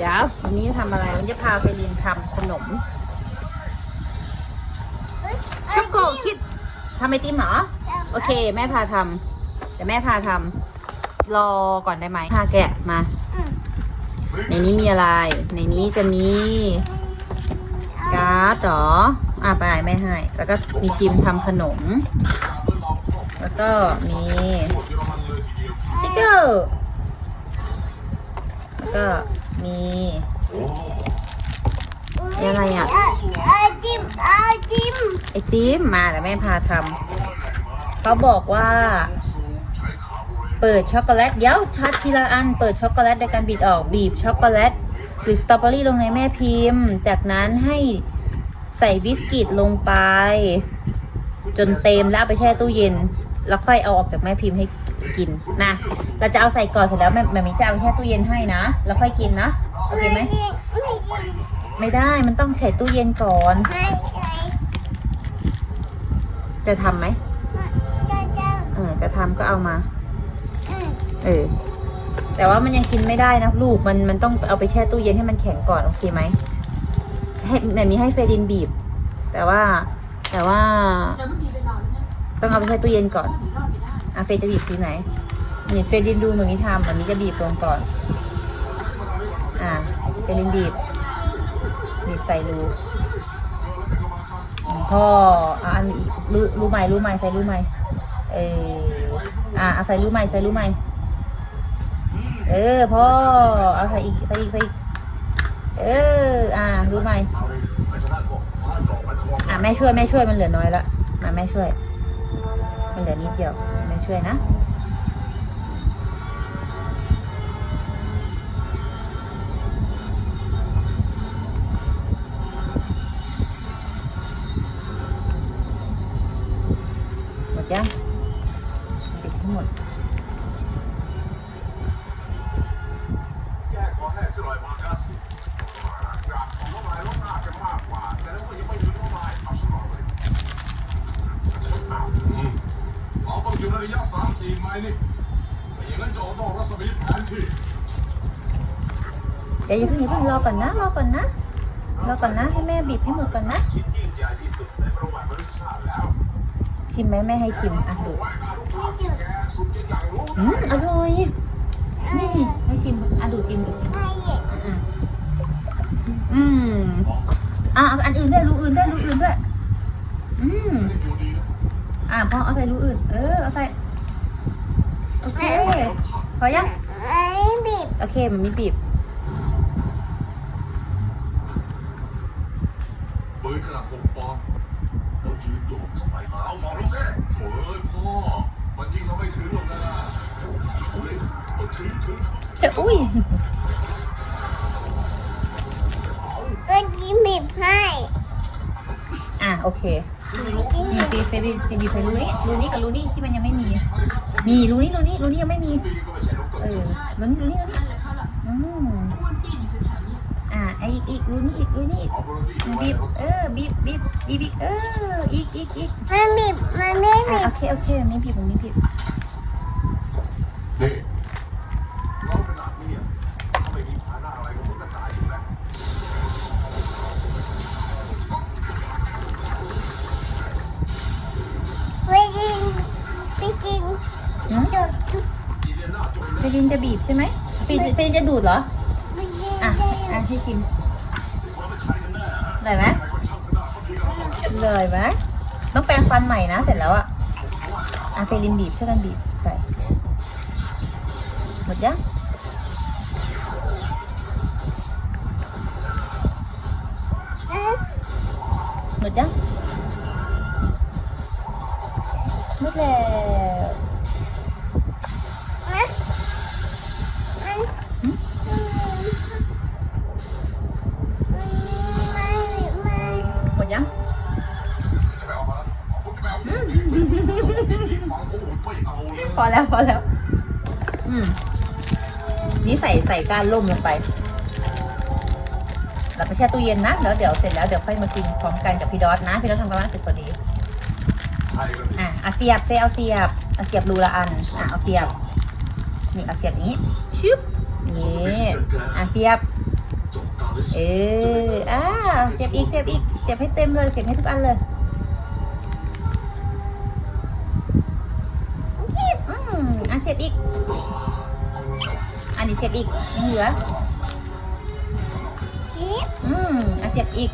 เดี๋ยววันนี้จะทำอะไรวันนี้จะพาไปเรียนทำขนมช็อกโกคิดทำไอติมเหรอ โอเค แม่พาทำเดี๋ยวแม่พาทำรอก่อนได้ไหมพาแกะมา ในนี้มีอะไร ในนี้จะมีการ์ดเหรออะไปแม่ให้ แล้วก็มีจิมทำขนม แล้วก็มีสติ๊กเกอร์แล้ว ก็มีมีอะไรอะเอาจิ้มเอาจิ้มไอติมมาแต่แม่พาทำเขาบอกว่า เปิดช็อกโกแลตเดี๋ยวชัดทีละอัน เปิดช็อกโกแลตโดยการบีบออกบีบช็อกโกแลตหรือสตรอเบอรี่ลงในแม่พิมพ์ จากนั้นให้ใส่บิสกิตลงไป จนเต็มแล้วไปแช่ตู้เย็น แล้วค่อยเอาออกจากแม่พิมพ์ให้ กินนะ เราจะเอาใส่ก่อนเสร็จแล้วแม่แม่มิจะเอาไปแช่ตู้เย็นให้นะ แล้วค่อยกินนะ โอเคไหม ไม่จิ้มไม่จิ้มไม่ได้ มันต้องใส่ตู้เย็นก่อนไม่ใช่จะทำไหมจะจะเออ จะทำก็เอามาอืมเออ แต่ว่ามันยังกินไม่ได้นะลูก มันมันต้องเอาไปแช่ตู้เย็นให้มันแข็งก่อน โอเคไหมให้แบบนี้ให้เฟรดินบีบ แต่ว่าแต่ว่า ต้องเอาไปแช่ตู้เย็นก่อนอะ เฟจะบีบสีไหนเนี่เฟดินดูมือนมีทำแบบนี้จะบีบลงก่อน อะเฟรดินบีบ บีบใส่รูพ่ออันอีกรู้รู้ไหมรู้ไหมใส่รู้ไหมเอออะเอาใส่รู้ไหมใส่รู้ไหมเออพ่อเอาใส่อีกใส่อีกใส่อีกเออ อ่า รู้ไหมอะแม่ช่วยแม่ช่วยมันเหลือน้อยละมาแม่ช่วย มันเหลือนิดเดียว ช่วยนะหมดยังปิดทั้งหมด แก้ขอให้สลอยมาคัสอยากของน้ำลายลดหน้ากันมากกว่า แต่แล้วก็ยังไม่หยุดน้ำลายเอาสลอยเลยอืมเราต้ องอยู่ในระยะสามสี่ไมล์นี่ไม่อย่างนั้นจะออกนอกรัศมีแผนที่เดี๋ยวอย่าเพิ่งอย่าเพิ่งรอก่อนนะรอก่อนนะรอก่อนนะ ให้แม่บีบให้หมดก่อนนะ คิดยิ่งใหญ่ที่สุดในประวัติมนุษยชาติแล้วชิมไหมแม่ให้ชิมอะดูว่ายน้ำรูปภาพที่แกสุดจะอย่างรู้อืมอร่อยนี่นี่ให้ชิมอะดูกินดูไม่เห็นอืมอืมอะเอาอันอื่นด้วยรูอื่นด้วยรูอื่นด้วย อืม อะพอเอาใส่รูอื่น เออ เอาใส่ โอเค พอยังไอ้บีบโอเคมันมีบีบปืนขนาดหกปอนด์เรายืนโยกเข้าไปเอาหมอลงแท้โอ้ยพ่อมันยิงเราไม่ถึงหรอกนะโอ้ยมันถึงถึงจะอุ้ยเมื่อกี้บีบให้ อะโอเคนี่ฟีฟีฟีฟีบีบไปรูนี้รูนี้กับรูนี้ที่มันยังไม่มี นี่รูนี้รูนี้รูนี้ยังไม่มี ปีก็ไม่ใช่นกตัวเออรูนี้รูนี้รูนี้อืมอะไออีกอีกรูนี้อีกรูนี้อีกบีบเออบีบบีบบีบเอออีกอีกอีกมันบีบมันไม่บีบโอเคโอเคไม่บีบมไม่บีบ ฟรินจะบีบใช่ไหมเฟรินเฟรินจะดูดเหรอไม่จริงอะได้อะให้ชิมเลยไหมเลยไหมต้องแปรงฟันใหม่นะเสร็จแล้วอะอะเฟรินบีบช่วยกันบีบใส่หมดยังเอ๊ะหมดยังหมดแล้ว พอแล้ว อืม นี่ใส่ใส่ก้านล่มลงไป เราไปแช่ตู้เย็นนะแล้วเดี๋ยวเสร็จแล้วเดี๋ยวค่อยมากินพร้อมกันกับพี่ดอสนะ พี่ดอสทำกันบ้านเสร็จพอดีใช่ก็ดี อะเอาเสียบเซเอาเสียบเอาเสียบรูละอัน อะเอาเสียบ นี่เอาเสียบนี้ชึบนี่อะเสียบ เอออ่าเสียบอีกเสียบอีกเสียบให้เต็มเลยเสียบให้ทุกอันเลย ยบอีก อันนี้เสียบอีกยังเหลือจิ๊บอืมอะเสียบอีก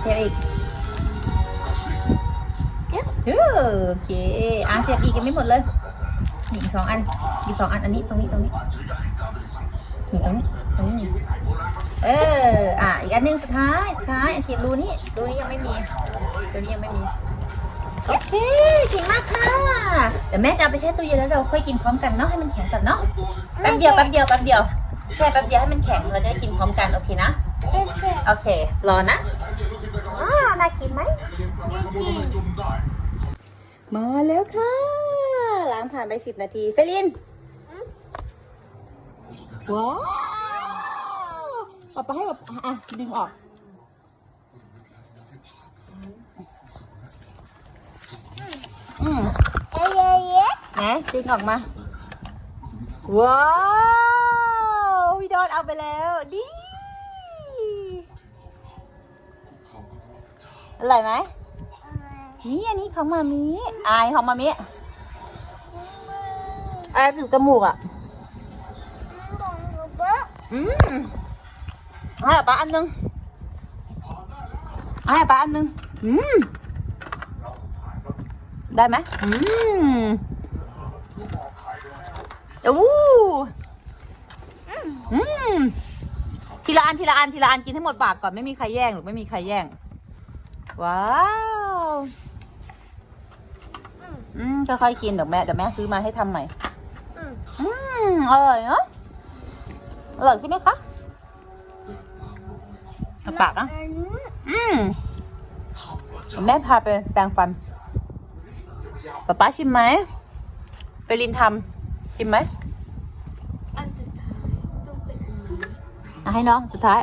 เสียบอีกจิ๊บเออโอเคอะเสียบอีกยังไม่หมดเลยนี่อีกสองอันอีกสองอันอันนี้ตรงนี้ตรงนี้นี่ตรงนี้ตรงนี้นี่เออ อะอีกอันหนึงสุดท้ายสุดท้ายเสียบรูนี้รูนี้ยังไม่มีรูนี้ยังไม่มี โอเคเก่งมากค่ะเดี๋ยวแม่จะเอาไปแช่ตู้เย็นแล้วเราค่อยกินพร้อมกันเนาะให้มันแข็งก่อนเนาะแป๊บเดียวแป๊บเดียวแป๊บเดียวแช่แป๊บเดียวให้มันแข็งเราจะได้กินพร้อมกันโอเคนะเอ๊ะเจ๊โอเค รอนะอ่าน่ากินไหมมาแล้วค่ะล้างผ่านไปสิบนาทีเฟลินว้าวเอาไปให้แบบอะดึงออก อืม เอ๊ะเอ๊ะเอ๊ะไหนดึงออกมา ว้าวพี่โดนเอาไปแล้วดีอร่อยไหมนี่อันนี้ของมามีอายของมามีอายอยู่จมูกอะบอกหนูเบ้ออืมให้ป้าอันหนึงให้ป้าอันหนึงอืมได้ไหมอืม อู้อืมทีละอันทีละอันทีละอันกินให้หมดปากก่อนไม่มีใครแย่งหรือไม่มีใครแย่ง ว้าวอืมค่อยๆกินเดี๋ยวแม่เดี๋ยวแม่ซื้อมาให้ทำใหม่อืมอืมอร่อยเนาะอร่อยใช่ไหมคะเอาปากนะอันนี้อืมเดี๋ยวแม่พาไปแปรงฟันป๊าป๊าชิมไหมไปรินทำชิมไหม อันสุดท้ายต้องเป็นอันนี้ เอา ให้น้องสุดท้าย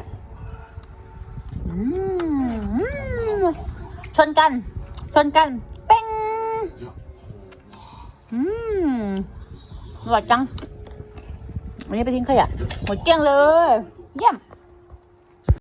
ชนกัน ชนกันเป้งอืมอร่อยจังวันนี้ไปทิ้งขยะหมดเกลี้ยงเลย เยี่ยม